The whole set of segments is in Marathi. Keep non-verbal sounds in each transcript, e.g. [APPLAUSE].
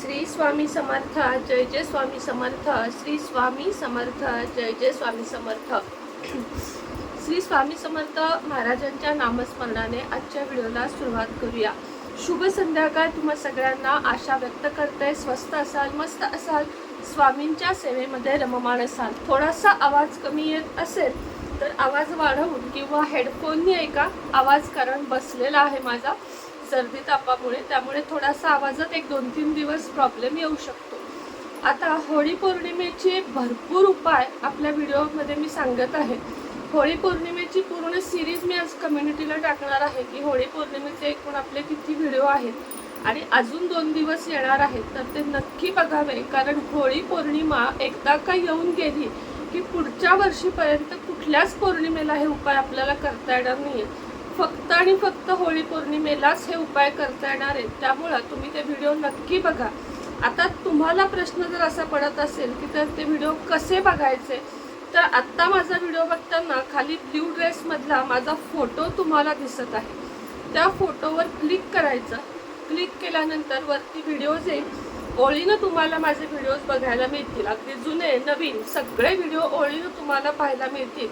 श्री स्वामी समर्थ जय जय स्वामी समर्थ श्री स्वामी समर्थ जय जय स्वामी समर्थ. श्री स्वामी समर्थ महाराजांच्या नामस्मरणाने आजच्या व्हिडिओला सुरुवात करूया. शुभ संध्याकाळ तुम्हा सगळ्यांना. आशा व्यक्त करते. स्वस्त असाल मस्त असाल स्वामींच्या सेवेमध्ये रममाण असाल. थोडासा आवाज कमी येत असेल तर आवाज वाढवून किंवा हेडफोननी ऐका. आवाज कारण बसलेला आहे माझा. सर्दी तापामुळे त्यामुळे थोडासा आवाजात एक दोन तीन दिवस प्रॉब्लेम येऊ शकतो. आता होळी पौर्णिमेचे भरपूर उपाय आपल्या व्हिडिओमध्ये मी सांगत आहे. होळी पौर्णिमेची पूर्ण सिरीज मी आज कम्युनिटीला टाकणार आहे की होळी पौर्णिमेचे एकूण आपले किती व्हिडिओ आहेत आणि अजून दोन दिवस येणार आहेत तर ते नक्की बघावे. कारण होळी पौर्णिमा एकदा का येऊन गेली की पुढच्या वर्षीपर्यंत कुठल्याच पौर्णिमेला हे उपाय आपल्याला करता येणार नाही फक्त आणि फक्त होळी पौर्णिमेलाच हे उपाय करता येणार आहेत. त्यामुळं तुम्ही ते व्हिडिओ नक्की बघा. आता तुम्हाला प्रश्न जर असा पडत असेल की तर ते व्हिडिओ कसे बघायचे? तर आत्ता माझा व्हिडिओ बघताना खाली ब्ल्यू ड्रेसमधला माझा फोटो तुम्हाला दिसत आहे. त्या फोटोवर क्लिक करायचं. क्लिक केल्यानंतर वरती व्हिडिओज येईल. ओळीनं तुम्हाला माझे व्हिडिओज बघायला मिळतील. अगदी जुने नवीन सगळे व्हिडिओ ओळीनं तुम्हाला पाहायला मिळतील.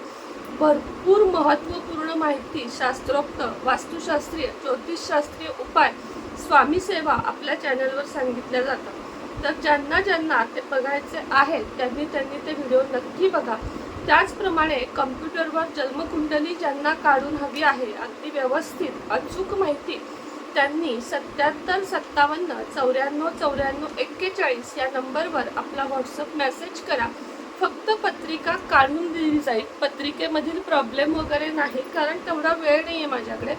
भरपूर महत्त्वपूर्ण माहिती शास्त्रोक्त वास्तुशास्त्रीय ज्योतिषशास्त्रीय उपाय स्वामी सेवा आपल्या चॅनलवर सांगितल्या जातात. तर ज्यांना ज्यांना ते बघायचे आहेत त्यांनी त्यांनी ते व्हिडिओ नक्की बघा. त्याचप्रमाणे कम्प्युटरवर जन्मकुंडली ज्यांना काढून हवी आहे अगदी व्यवस्थित अचूक माहिती त्यांनी सत्याहत्तर सत्तावन्न चौऱ्याण्णव चौऱ्याण्णव एक्केचाळीस या नंबरवर आपला व्हॉट्सअप मेसेज करा. फक्त पत्रिका काढून दिली जाईल. पत्रिकेमधील प्रॉब्लेम वगैरे नाही कारण तेवढा वेळ नाही आहे माझ्याकडे.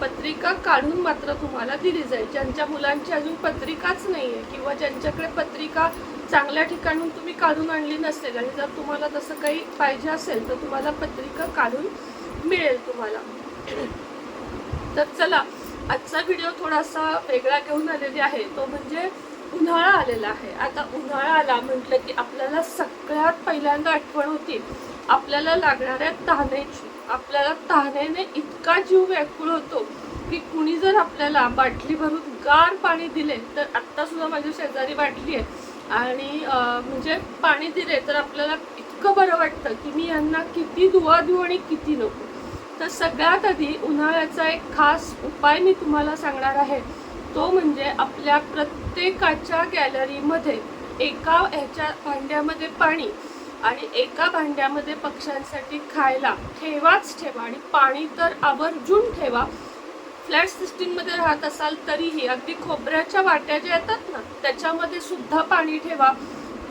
पत्रिका काढून मात्र तुम्हाला दिली जाईल. ज्यांच्या मुलांची अजून पत्रिकाच नाही आहे किंवा ज्यांच्याकडे पत्रिका चांगल्या ठिकाणून तुम्ही काढून आणली नसेल आणि जर तुम्हाला तसं काही पाहिजे असेल तर तुम्हाला पत्रिका काढून मिळेल तुम्हाला. तर चला आजचा व्हिडिओ थोडासा वेगळा घेऊन आलेली आहे. तो म्हणजे उन्हाळा आलेला आहे. आता उन्हाळा आला म्हटलं की आपल्याला सगळ्यात पहिल्यांदा आठवण होती आपल्याला लागणाऱ्या तहानेची आपल्याला तहानेने इतका जीव व्याकुळ होतो की कुणी जर आपल्याला बाटली भरून गार पाणी दिले तर आत्तासुद्धा माझ्या शेजारी बाटली आहे. आणि म्हणजे पाणी दिले तर आपल्याला इतकं बरं वाटतं की मी यांना किती दुवा देऊ आणि किती नको. तर सगळ्यात आधी उन्हाळ्याचा एक खास उपाय मी तुम्हाला सांगणार आहे. तो म्हणजे आपल्या प्रत्येकाच्या गॅलरीमध्ये एका ह्याच्या भांड्यामध्ये पाणी आणि एका भांड्यामध्ये पक्ष्यांसाठी खायला ठेवाच ठेवा आणि पाणी तर आवर्जून ठेवा. फ्लॅट सिस्टीममध्ये राहत असाल तरीही अगदी खोबऱ्याच्या वाट्या ज्या येतात ना त्याच्यामध्ये सुद्धा पाणी ठेवा.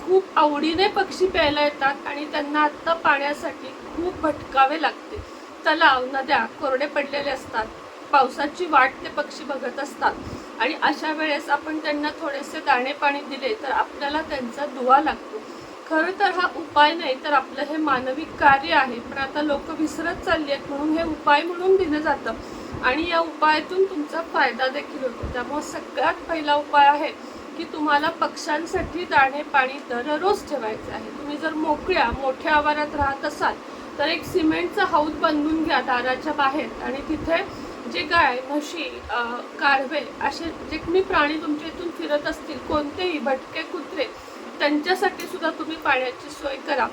खूप आवडीने पक्षी प्यायला येतात आणि त्यांना आत्ता पाण्यासाठी खूप भटकावे लागते. तलाव नद्या कोरडे पडलेले असतात. पावसाची वाट ते पक्षी बघत असतात. आणि अशा वेळेस आपण त्यांना थोडेसे दाणे पाणी दिले तर आपल्याला त्यांचा दुवा लागतो. खरं तर हा उपाय नाही तर आपलं हे मानवी कार्य आहे. पण आता लोक विसरत चालली आहेत म्हणून हे उपाय म्हणून दिलं जातं. आणि या उपायातून तुमचा फायदा देखील होतो. त्यामुळे सगळ्यात पहिला उपाय आहे की तुम्हाला पक्ष्यांसाठी दाणे पाणी दररोज ठेवायचं आहे. तुम्ही जर मोकळ्या मोठ्या आवारात राहत असाल तर एक सिमेंटचा हौद बांधून घ्या दाराच्या बाहेर. आणि तिथे जे गाय म्हशी कारवे असे जे मी प्राणी तुमच्या इथून फिरत असतील कोणतेही भटके कुत्रे त्यांच्यासाठी सुद्धा तुम्ही पाण्याची सोय करा.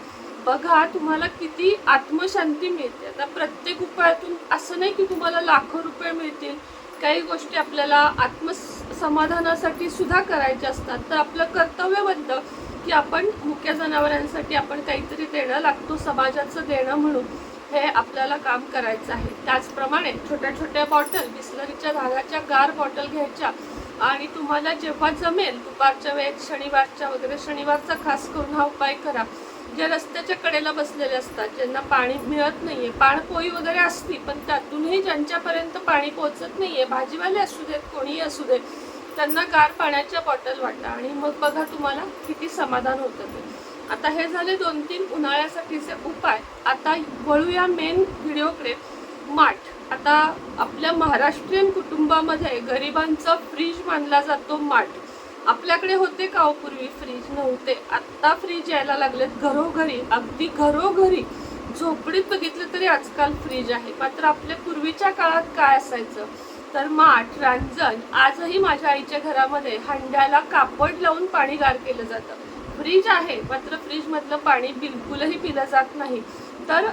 बघा तुम्हाला किती आत्मशांती मिळते. आता प्रत्येक उपायातून असं नाही की तुम्हाला लाखो रुपये मिळतील. काही गोष्टी आपल्याला आत्मसमाधानासाठी सुद्धा करायच्या असतात. तर आपलं कर्तव्य बनतं की आपण मुक्या जनावरांसाठी आपण काहीतरी देणं लागतो समाजाचं देणं म्हणून. हे आपल्याला काम करायचं आहे. त्याचप्रमाणे छोट्या छोट्या बॉटल बिस्लरीच्या धागाच्या गार बॉटल घ्यायच्या. आणि तुम्हाला जेव्हा जमेल दुपारच्या वेळेत शनिवारच्या वगैरे शनिवारचा खास करून हा उपाय करा. जे रस्त्याच्या कडेला बसलेले असतात ज्यांना पाणी मिळत नाहीये पाणपोई वगैरे असती पण त्यातूनही ज्यांच्यापर्यंत पाणी पोहोचत नाहीये भाजीवाले असू देत कोणीही असू देत त्यांना गार पाण्याच्या बॉटल वाटा. आणि मग बघा तुम्हाला किती समाधान होतं ते. आता हे झाले दोन तीन उन्हाळ्यासाठीचे उपाय. आता वळूया मेन व्हिडिओकडे. माठ. आता आपल्या महाराष्ट्रीयन कुटुंबामध्ये गरिबांचा फ्रीज मानला जातो माठ. आपल्याकडे होते का हो पूर्वी फ्रीज नव्हते. आत्ता फ्रीज यायला लागलेत घरोघरी. अगदी घरोघरी. झोपडीत बघितलं तरी आजकाल फ्रीज आहे. मात्र आपल्या पूर्वीच्या काळात काय असायचं? तर माठ रांजण आजही माझ्या आईच्या घरामध्ये हंड्याला कापड लावून पाणी गार केलं जातं. फ्रीज आहे मात्र फ्रीजमधलं पाणी बिलकुलही पिलं जात नाही. तर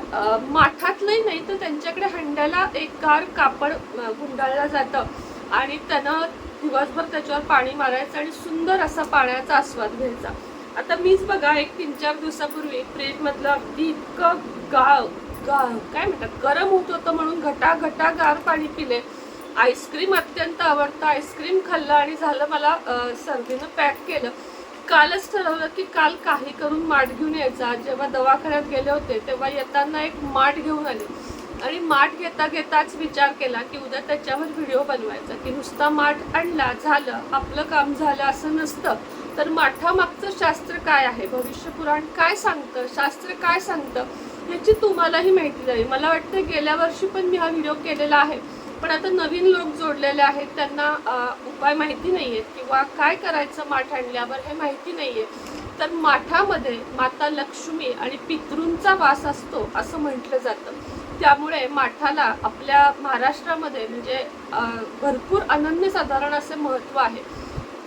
माठातलंही नाही तर त्यांच्याकडे हंड्याला एक गार कापड गुंडाळलं जातं. आणि त्यानं दिवसभर त्याच्यावर पाणी मारायचं आणि सुंदर असा पाण्याचा आस्वाद घ्यायचा. आता मीच बघा एक तीन चार दिवसापूर्वी फ्रीजमधलं अगदी इतकं गा गा काय म्हणतात गरम होत होतं म्हणून घटा घटा गार पाणी पिले. आईस्क्रीम अत्यंत आवडतं. आईस्क्रीम खाल्लं आणि झालं मला सर्दीनं पॅक केलं. कालच ठरवलं की काल काही करून माठ घेऊन यायचा. जेव्हा दवाखान्यात गेले होते तेव्हा येताना एक माठ घेऊन आले. आणि माठ घेता घेताच विचार केला की उद्या त्याच्यावर व्हिडिओ बनवायचा. की नुसता माठ आणला झालं आपलं काम झालं असं नसतं. तर माठामागचं शास्त्र काय आहे? भविष्य पुराण काय सांगतं? शास्त्र काय सांगतं? याची तुम्हालाही माहिती द्यावी मला वाटतं गेल्या वर्षी पण मी हा व्हिडिओ केलेला आहे. पण आता नवीन लोक जोडलेले आहेत त्यांना उपाय माहिती नाही आहेत किंवा काय करायचं माठ आणल्यावर हे माहिती नाही आहे तर माठामध्ये माता लक्ष्मी आणि पितृंचा वास असतो असं म्हटलं जातं. त्यामुळे माठाला आपल्या महाराष्ट्रामध्ये म्हणजे भरपूर अनन्यसाधारण असे महत्त्व आहे.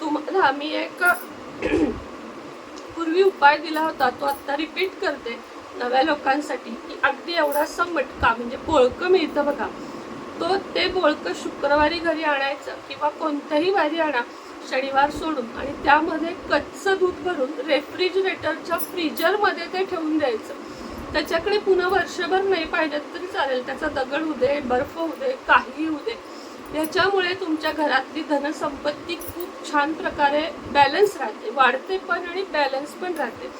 तुम्हाला मी एक [CLEARS THROAT] पूर्वी उपाय दिला होता तो आत्ता रिपीट करते नव्या लोकांसाठी की अगदी एवढासा मटका म्हणजे पोळकं मिळतं बघा. तो ते बोळकं शुक्रवारी घरी आणायचं किंवा कोणत्याही वारी आणा शनिवार सोडून. आणि त्यामध्ये कच्चं दूध भरून रेफ्रिजरेटरच्या फ्रीजरमध्ये ते ठेवून द्यायचं. त्याच्याकडे पुन्हा वर्षभर नाही पाहिजे तरी चालेल. त्याचा दगड होऊ दे बर्फ होऊ दे काहीही होऊ दे. याच्यामुळे तुमच्या घरातली धनसंपत्ती खूप छान प्रकारे बॅलन्स राहते. वाढते पण आणि बॅलन्स पण राहते.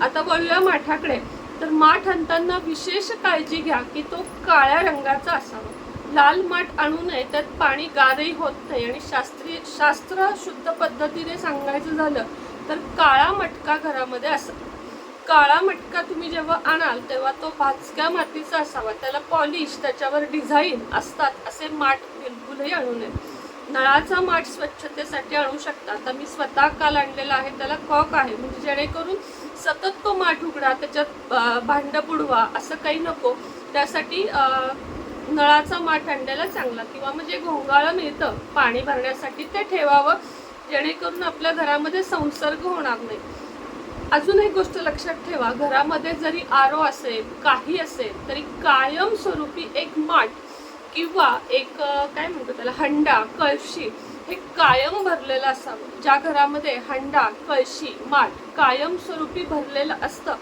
आता वळूया माठाकडे. तर माठ आणताना विशेष काळजी घ्या की तो काळ्या रंगाचा असावा. लाल माठ आणू नये त्यात पाणी गारही होत नाही. आणि शास्त्रीय शास्त्र शुद्ध पद्धतीने सांगायचं झालं तर काळा मटका घरामध्ये असा काळा मटका तुम्ही जेव्हा आणाल तेव्हा तो भाजक्या मातीचा असावा. त्याला पॉलिश त्याच्यावर डिझाईन असतात असे माठ बिलकुलही आणू नये. नळाचा माठ स्वच्छतेसाठी आणू शकता. आता मी स्वतः काल आणलेला आहे त्याला कॉक आहे. म्हणजे जेणेकरून सतत तो माठ उघडा त्याच्यात भांडं बुडवा असं काही नको. त्यासाठी नळाचा माठ आणलेला चांगला किंवा म्हणजे घोंगाळं मिळतं पाणी भरण्यासाठी ते ठेवावं जेणेकरून आपल्या घरामध्ये संसर्ग होणार नाही. अजून एक गोष्ट लक्षात ठेवा घरामध्ये जरी आरो असेल काही असेल तरी कायमस्वरूपी एक माठ किंवा एक काय म्हणतो त्याला हंडा कळशी हे कायम भरलेलं असावं. ज्या घरामध्ये हंडा कळशी माठ कायमस्वरूपी भरलेलं असतं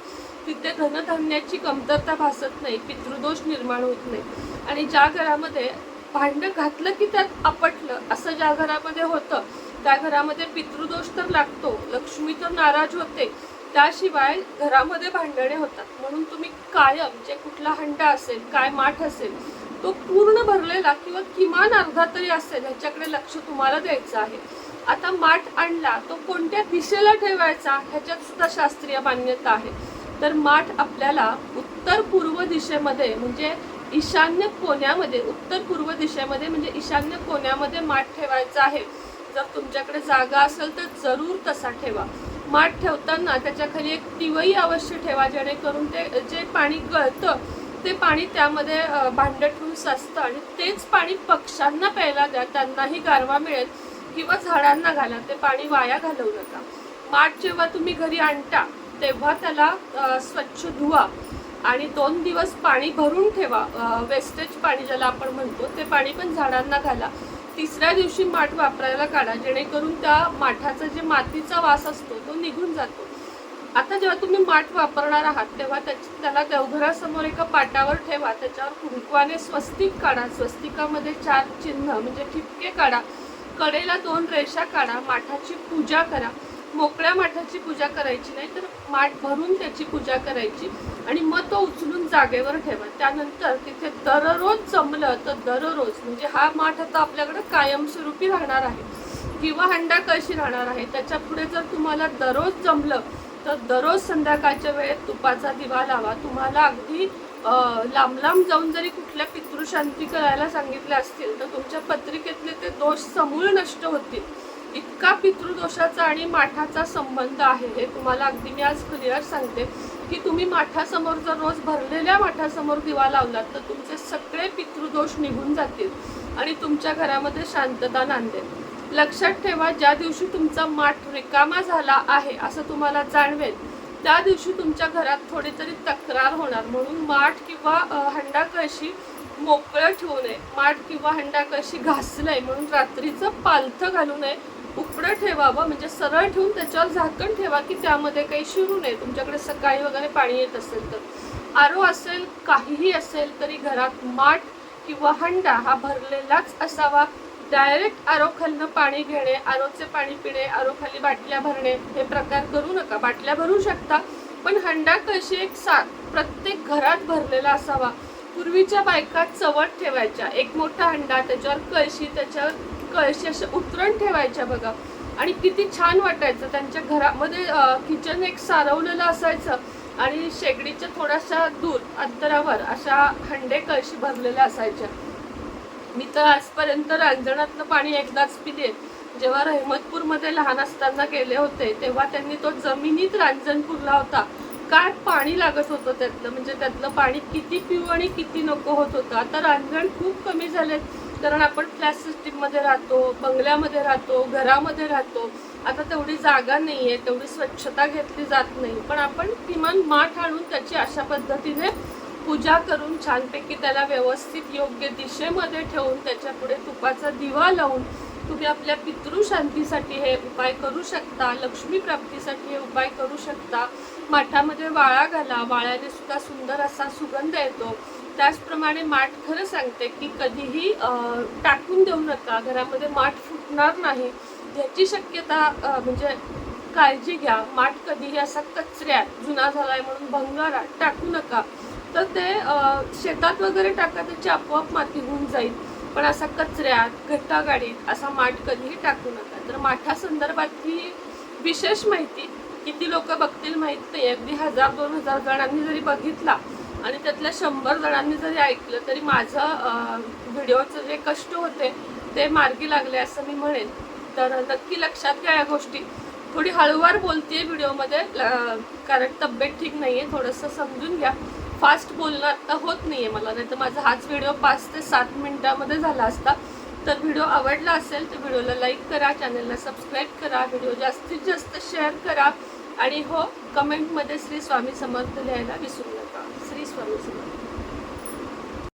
तिथे धनधान्याची कमतरता भासत नाही पितृदोष निर्माण होत नाही. आणि ज्या घरामध्ये भांडं घातलं की त्यात आपटलं असं ज्या घरामध्ये होतं त्या घरामध्ये पितृदोष तर लागतो लक्ष्मी तर नाराज होते. त्याशिवाय घरामध्ये भांडणे होतात. म्हणून तुम्ही कायम जे कुठला हंडा असेल काय माठ असेल तो पूर्ण भरलेला किंवा किमान अर्धा तरी असेल ह्याच्याकडे लक्ष तुम्हाला द्यायचं आहे. आता माठ आणला तो कोणत्या दिशेला ठेवायचा ह्याच्यात सुद्धा शास्त्रीय मान्यता आहे. तर माठ आपल्याला उत्तर पूर्व दिशेमध्ये म्हणजे ईशान्य कोण्यामध्ये उत्तर पूर्व दिशेमध्ये म्हणजे ईशान्य कोण्यामध्ये माठ ठेवायचा आहे. जर तुमच्याकडे जागा असेल तर जरूर तसा ठेवा. माठ ठेवताना त्याच्याखाली एक तिवई अवश्य ठेवा जेणेकरून ते जे पाणी गळतं ते पाणी त्यामध्ये भांडं ठेवून साचतं आणि तेच पाणी पक्ष्यांना प्यायला द्या. त्यांनाही गारवा मिळेल किंवा झाडांना घाला. ते पाणी वाया घालवू नका. माठ जेव्हा तुम्ही घरी आणता तेव्हा त्याला स्वच्छ धुवा. आणि दोन दिवस पाणी भरून ठेवा. वेस्टेज पाणी ज्याला आपण म्हणतो ते पाणी पण झाडांना घाला. तिसऱ्या दिवशी माठ वापरायला काढा जेणेकरून त्या माठाचा जे मातीचा वास असतो तो निघून जातो. आता जेव्हा तुम्ही माठ वापरणार आहात तेव्हा त्याची त्याला देवघरासमोर एका पाटावर ठेवा. त्याच्यावर कुंकवाने स्वस्तिक काढा. स्वस्तिकामध्ये चार चिन्ह म्हणजे ठिपके काढा. कडेला दोन रेषा काढा. माठाची पूजा करा. मोकळ्या माठाची पूजा करायची नाही तर माठ भरून त्याची पूजा करायची आणि मग तो उचलून जागेवर ठेवा त्यानंतर तिथे दररोज जमलं तर दररोज म्हणजे हा माठ आता आपल्याकडे कायमस्वरूपी राहणार आहे. किंवा हंडा कशी राहणार आहे. त्याच्या पुढे जर तुम्हाला दररोज जमलं तर दररोज संध्याकाळच्या वेळेत तुपाचा दिवा लावा. तुम्हाला अगदी लांब लांब जाऊन जरी कुठल्या पितृशांती करायला सांगितल्या असतील तर तुमच्या पत्रिकेतले ते दोष समूळ नष्ट होतील. इतका पितृदोषाचा आणि माठाचा संबंध आहे हे तुम्हाला अगदी मी आज क्लिअर सांगते. की तुम्ही माठासमोर जर रोज भरलेल्या माठासमोर दिवा लावलात तर तुमचे सगळे पितृदोष निघून जातील आणि तुमच्या घरामध्ये शांतता नांदेल. लक्षात ठेवा ज्या दिवशी तुमचा माठ रिकामा झाला आहे असं तुम्हाला जाणवेल त्या दिवशी तुमच्या घरात थोडी तरी तक्रार होणार. म्हणून माठ किंवा हंडा कळशी मोकळं ठेवू नये. माठ किंवा हंडा कळशी घासलंय म्हणून रात्रीचं पालथं घालू नये. उकडं ठेवावं म्हणजे सरळ ठेवून त्याच्यावर झाकण ठेवा की त्यामध्ये काही शिरू नये. तुमच्याकडे सकाळी वगैरे पाणी येत असेल तर. आरो असेल काहीही असेल तरी घरात माठ किंवा हंडा हा भरलेलाच असावा. डायरेक्ट आरो खालनं पाणी घेणे आरोचे पाणी पिणे आरो खाली बाटल्या भरणे हे प्रकार करू नका. बाटल्या भरू शकता पण हंडा कशी एक सा प्रत्येक घरात भरलेला असावा. पूर्वीच्या बायका चवट ठेवायच्या. एक मोठा हंडा त्याच्यावर कळशी त्याच्यावर कळशी असे उतरण ठेवायच्या बघा. आणि किती छान वाटायचं त्यांच्या घरामध्ये किचन एक सारवलेलं असायचं आणि शेगडीच्या थोड्याशा दूर अंतरावर अशा हंडे कळशी भरलेल्या असायच्या. मी तर आजपर्यंत रांजणातलं पाणी एकदाच पिले. जेव्हा रहमतपूरमध्ये लहान असताना गेले होते तेव्हा त्यांनी तो जमिनीत रांजण पुरला होता. काय पाणी लागत होतं त्यातलं? म्हणजे त्यातलं पाणी किती पिऊ आणि किती नको होत होतं? आता रांजण खूप कमी झालेत. कारण आपण फ्लॅट सिस्टीममध्ये राहतो बंगल्यामध्ये राहतो घरामध्ये राहतो. आता तेवढी जागा नाही आहे तेवढी स्वच्छता घेतली जात नाही. पण आपण किमान माठ आणून त्याची अशा पद्धतीने पूजा करून छानपैकी त्याला व्यवस्थित योग्य दिशेमध्ये ठेवून त्याच्या पुढे तुपाचा दिवा लावून तुम्ही आपल्या पितृशांतीसाठी हे उपाय करू शकता लक्ष्मी प्राप्तीसाठी हे उपाय करू शकता. माठामध्ये वाळा घाला वाळ्याने सुद्धा सुंदर असा सुगंध येतो. त्याचप्रमाणे माठ खरं सांगते की कधीही टाकून देऊ नका. घरामध्ये माठ फुटणार नाही. याची शक्यता म्हणजे काळजी घ्या. माठ कधीही असा कचऱ्यात जुना झाला आहे म्हणून भंगारात टाकू नका. तर ते शेतात वगैरे टाका त्याची आपोआप माती होऊन जाईल. पण असा कचऱ्यात घट्टागाडीत असा माठ कधीही टाकू नका. तर माठासंदर्भातली विशेष माहिती किती लोक बघतील माहीत नाही अगदी हजार दोन हजार जणांनी जरी बघितला आणि त्यातल्या शंभर जणांनी जरी ऐकलं तरी माझं व्हिडिओचं जे कष्ट होते ते मार्गी लागले असं मी म्हणेन. तर नक्की लक्षात घ्या या गोष्टी. थोडी हळूवार बोलते व्हिडिओमध्ये कारण तब्येत ठीक नाही आहे थोडंसं समजून घ्या. फास्ट बोलणं आत्ता होत नाही आहे मला नाही तर माझा हाच व्हिडिओ पाच ते सात मिनटामध्ये झाला असता. तर व्हिडिओ आवडला असेल तर व्हिडिओला लाईक करा चॅनलला सबस्क्राईब करा व्हिडिओ जास्तीत जास्त शेअर करा. आणि हो कमेंटमध्ये श्री स्वामी समर्थ लिहायला विसरू नका. श्री स्वामी समर्थ